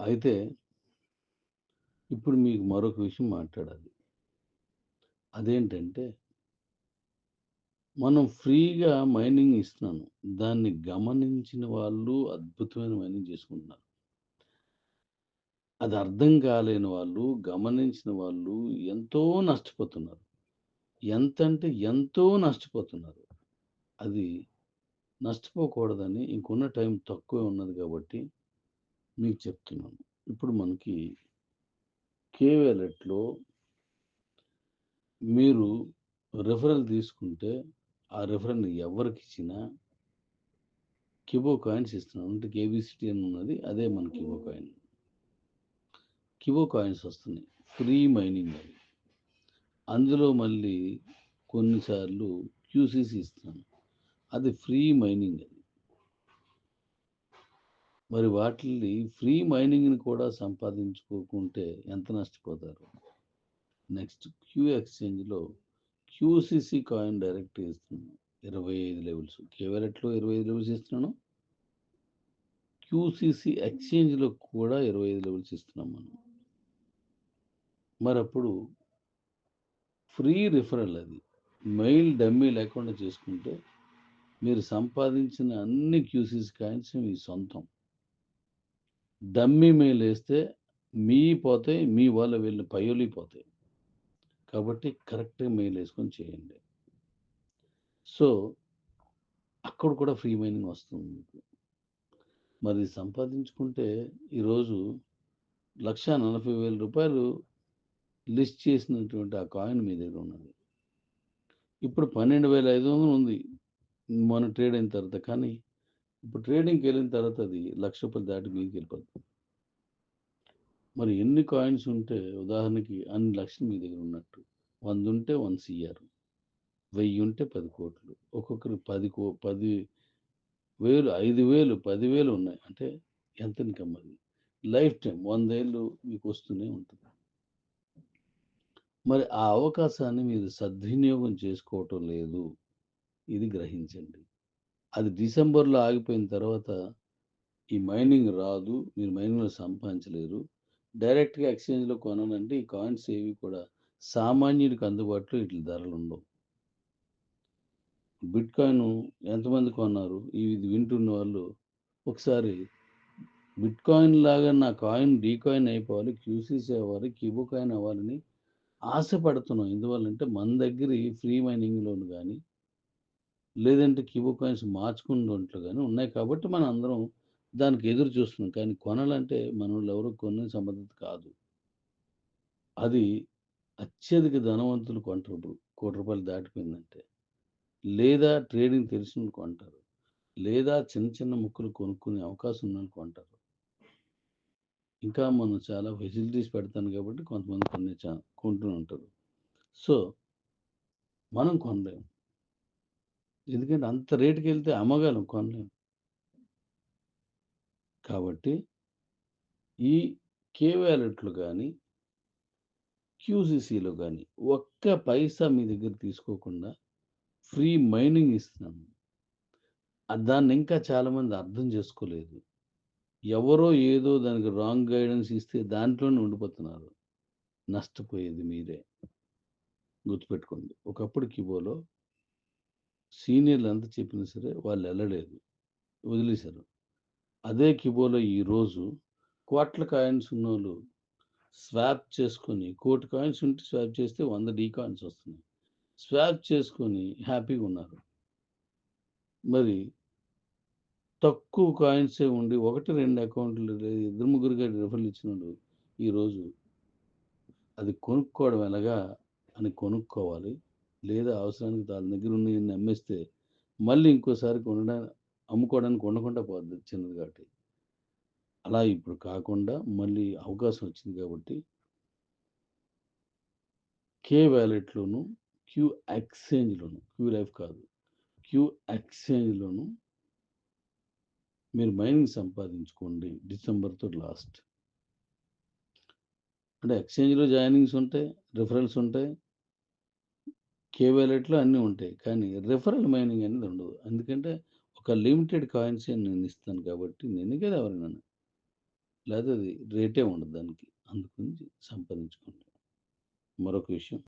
అయితే ఇప్పుడు మీకు మరొక విషయం మాట్లాడాలి. అదేంటంటే మనం ఫ్రీగా మైనింగ్ ఇస్తున్నాను. దాన్ని గమనించిన వాళ్ళు అద్భుతమైన మైనింగ్ చేసుకుంటున్నారు. అది అర్థం కాలేని వాళ్ళు, గమనించిన వాళ్ళు ఎంతో నష్టపోతున్నారు. ఎంత అంటే ఎంతో నష్టపోతున్నారు. అది నష్టపోకూడదని ఇంకున్న టైం తక్కువే ఉన్నది కాబట్టి మీకు చెప్తున్నాను. ఇప్పుడు మనకి కే వాలెట్‌లో మీరు రిఫరల్ తీసుకుంటే, ఆ రిఫరల్‌ని ఎవరికిచ్చినా కిబో కాయిన్స్ ఇస్తున్నాం. అంటే కేబీసీటీ అని ఉన్నది. అదే మన కిబో కాయిన్. కిబో కాయిన్స్ వస్తున్నాయి. ఫ్రీ మైనింగ్ అవి. అందులో మళ్ళీ కొన్నిసార్లు క్యూసీసీ ఇస్తున్నాను. అది ఫ్రీ మైనింగ్ అది. మరి వాటిని ఫ్రీ మైనింగ్‌ని కూడా సంపాదించుకోకుంటే ఎంత నష్టపోతారు? నెక్స్ట్ క్యూ ఎక్స్‌చేంజ్‌లో క్యూసీసీ కాయిన్ డైరెక్ట్ ఇస్తున్నాను. 25 లెవెల్స్. కే వాలెట్‌లో 25 లెవెల్స్ ఇస్తున్నాను. క్యూసీసీ ఎక్స్‌చేంజ్‌లో కూడా 25 లెవెల్స్ ఇస్తున్నాం మనం. మరి అప్పుడు ఫ్రీ రిఫరల్ అది. మెయిల్ డమ్మీ లేకుండా చేసుకుంటే మీరు సంపాదించిన అన్ని క్యూసీసీ కాయిన్స్ మీ సొంతం. దమ్మి మెయిల్ మీ పోతాయి. మీ వాళ్ళ వెళ్ళిన పయోలి పోతాయి. కాబట్టి కరెక్ట్‌గా మెయిల్ వేసుకొని చేయండి. సో, అక్కడ కూడా ఫ్రీ మైనింగ్ వస్తుంది మీకు. మరి సంపాదించుకుంటే ఈరోజు లక్ష నలభై వేల రూపాయలు లిస్ట్ చేసినటువంటి ఆ కాయిన్ మీ దగ్గర ఉన్నది. ఇప్పుడు 12,500 ఉంది. మొన్న ట్రేడ్ అయిన తర్వాత. కానీ ఇప్పుడు ట్రేడింగ్కి వెళ్ళిన తర్వాత అది లక్ష రూపాయలు దాటి మీదికెళ్ళిపోతుంది. మరి ఎన్ని కాయిన్స్ ఉంటే ఉదాహరణకి అన్ని లక్షలు మీ దగ్గర ఉన్నట్టు. వంద ఉంటే వన్ సీఆర్. వెయ్యి ఉంటే పది కోట్లు ఒక్కొక్కరు పది కో పది వేలు ఐదు వేలు పదివేలు ఉన్నాయి. అంటే ఎంత ఇన్‌కమ్ అది. లైఫ్ టైమ్ 100 ఏళ్ళు మీకు వస్తూనే ఉంటుంది. మరి ఆ అవకాశాన్ని మీరు సద్వినియోగం చేసుకోవటం లేదు. ఇది గ్రహించండి. అది డిసెంబర్‌లో ఆగిపోయిన తర్వాత ఈ మైనింగ్ రాదు. మీరు మైనింగ్‌లో సంపాదించలేరు. డైరెక్ట్‌గా ఎక్స్‌చేంజ్‌లో కొనాలంటే ఈ కాయిన్స్ ఏవి కూడా సామాన్యుడికి అందుబాటులో ఇట్ల ధరలు ఉండవు బిట్ కాయిన్ ఎంతమంది కొన్నారు? ఇది వింటున్న వాళ్ళు ఒకసారి బిట్ కాయిన్ లాగా నా కాయిన్ డీకాయిన్ అయిపోవాలి. క్యూసీసీ అవ్వాలి. కిబో కాయిన్ అవ్వాలని ఆశపడుతున్నాం. ఎందువల్లంటే మన దగ్గర ఈ ఫ్రీ మైనింగ్‌లోను కానీ లేదంటే కీబో కాయిన్స్ మార్చుకున్నట్లు దాంట్లో ఉన్నాయి కాబట్టి మనం అందరం దానికి ఎదురు చూస్తున్నాం. కానీ కొనాలంటే మనోళ్ళు ఎవరు కొన్ని సంబంధిత కాదు. అది అత్యధిక ధనవంతులు కొంటారు ఇప్పుడు. రూ. 1,00,00,000 దాటిపోయిందంటే. లేదా ట్రేడింగ్ తెలిసిన కొంటారు. లేదా చిన్న చిన్న ముక్కలు కొనుక్కునే అవకాశం ఉందని కొంటారు. ఇంకా మనం చాలా ఫెసిలిటీస్ పెడతాను కాబట్టి కొంతమంది కొన్ని చా కొంటూ ఉంటారు. సో మనం కొనలేం. ఎందుకంటే అంత రేట్‌కెళ్తే అమ్మగలం కొనలేము కాబట్టి ఈ కే వ్యాలెట్లు కానీ క్యూసీసీలో కానీ ఒక్క పైసా మీ దగ్గర తీసుకోకుండా ఫ్రీ మైనింగ్ ఇస్తున్నాము దాన్ని ఇంకా చాలామంది అర్థం చేసుకోలేదు. ఎవరో ఏదో దానికి రాంగ్ గైడెన్స్ ఇస్తే దాంట్లోనే ఉండిపోతున్నారు. నష్టపోయేది మీరే. గుర్తుపెట్టుకోండి. ఒకప్పుడు కిబోలో సీనియర్‌లు ఎంత చెప్పినా సరే వాళ్ళు వెళ్ళలేదు వదిలేశారు. అదే కిబోలో ఈరోజు కోట్ల కాయిన్స్ ఉన్నోళ్ళు స్వాప్ చేసుకొని కోటి కాయిన్స్ ఉంటే స్వాప్ చేస్తే వంద డీ కాయిన్స్ వస్తున్నాయి. స్వాప్ చేసుకొని హ్యాపీగా ఉన్నారు. మరి తక్కువ కాయిన్సే ఉండి 1, 2 అకౌంట్‌లు లేదు ఇద్దరు ముగ్గురికి రిఫర్లు ఇచ్చినాడు ఈరోజు అది కొనుక్కోవడం ఎలాగా అని కొనుక్కోవాలి. లేదా అవసరానికి వాళ్ళ దగ్గర ఉన్నాయని అమ్మేస్తే మళ్ళీ ఇంకోసారి కొనడానికి అమ్ముకోవడానికి ఉండకుండా పోద్ది చిన్నది కాబట్టి. అలా ఇప్పుడు కాకుండా మళ్ళీ అవకాశం వచ్చింది కాబట్టి కే వ్యాలెట్లోను క్యూ ఎక్స్‌చేంజ్‌లోను క్యూ లైఫ్ కాదు. క్యూ ఎక్స్‌చేంజ్‌లోను మీరు మైనింగ్ సంపాదించుకోండి. డిసెంబర్‌తో లాస్ట్. అంటే ఎక్స్‌చేంజ్‌లో జాయినింగ్స్ ఉంటాయి. రిఫరల్స్ ఉంటాయి. కే వాలెట్‌లో అన్నీ ఉంటాయి. కానీ రిఫరల్ మైనింగ్ అనేది ఉండదు. ఎందుకంటే ఒక లిమిటెడ్ కాయిన్స్ నేను ఇస్తాను కాబట్టి నేను కదా ఎవరైనాను. లేదా అది రేటే ఉండదు దానికి. అందుగురించి సంపాదించుకోండి. మరొక విషయం